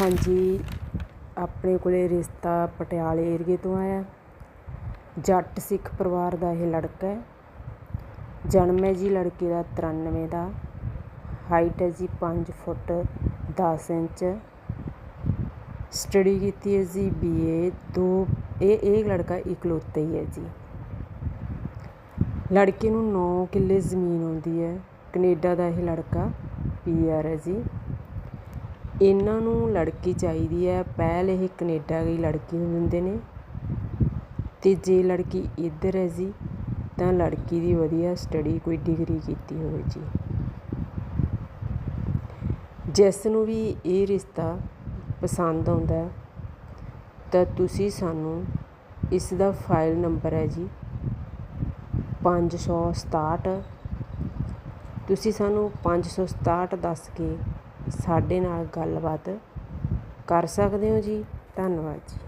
ਹਾਂਜੀ, ਆਪਣੇ ਕੋਲ ਰਿਸ਼ਤਾ ਪਟਿਆਲੇ ਏਰੀਏ ਤੋਂ ਆਇਆ। ਜੱਟ ਸਿੱਖ ਪਰਿਵਾਰ ਦਾ ਇਹ ਲੜਕਾ ਹੈ। ਜਨਮ ਹੈ ਜੀ ਲੜਕੇ ਦਾ 93 ਦਾ। ਹਾਈਟ ਹੈ ਜੀ 5 ਫੁੱਟ 10 ਇੰਚ। ਸਟੱਡੀ ਕੀਤੀ ਹੈ ਜੀ ਬੀਏ ਦੋ, ਇਹ ਇਹ ਲੜਕਾ ਇਕਲੌਤਾ ਹੀ ਹੈ ਜੀ। ਲੜਕੇ ਨੂੰ 9 ਕਿੱਲੇ ਜ਼ਮੀਨ ਆਉਂਦੀ ਹੈ। ਕੈਨੇਡਾ ਦਾ ਇਹ ਲੜਕਾ ਪੀਆਰ ਹੈ ਜੀ। ਇਹਨਾਂ ਨੂੰ ਲੜਕੀ ਚਾਹੀਦੀ ਹੈ। ਪਹਿਲ ਇਹ ਕਨੇਡਾ ਗਈ ਲੜਕੀ ਨੂੰ ਦਿੰਦੇ ਨੇ। ਅਤੇ ਜੇ ਲੜਕੀ ਇੱਧਰ ਹੈ ਜੀ, ਤਾਂ ਲੜਕੀ ਦੀ ਵਧੀਆ ਸਟੱਡੀ ਕੋਈ ਡਿਗਰੀ ਕੀਤੀ ਹੋਵੇ ਜੀ। ਜਿਸ ਨੂੰ ਵੀ ਇਹ ਰਿਸ਼ਤਾ ਪਸੰਦ ਆਉਂਦਾ ਤਾਂ ਤੁਸੀਂ ਸਾਨੂੰ ਇਸ ਦਾ ਫਾਈਲ ਨੰਬਰ ਹੈ ਜੀ। ਪੰਜ ਸੌ ਸਤਾਹਠ। ਤੁਸੀਂ ਸਾਨੂੰ ਪੰਜ ਸੌ ਸਤਾਹਠ ਦੱਸ ਕੇ ਸਾਡੇ ਨਾਲ ਗੱਲਬਾਤ ਕਰ ਸਕਦੇ ਹੋ ਜੀ? ਧੰਨਵਾਦ ਜੀ।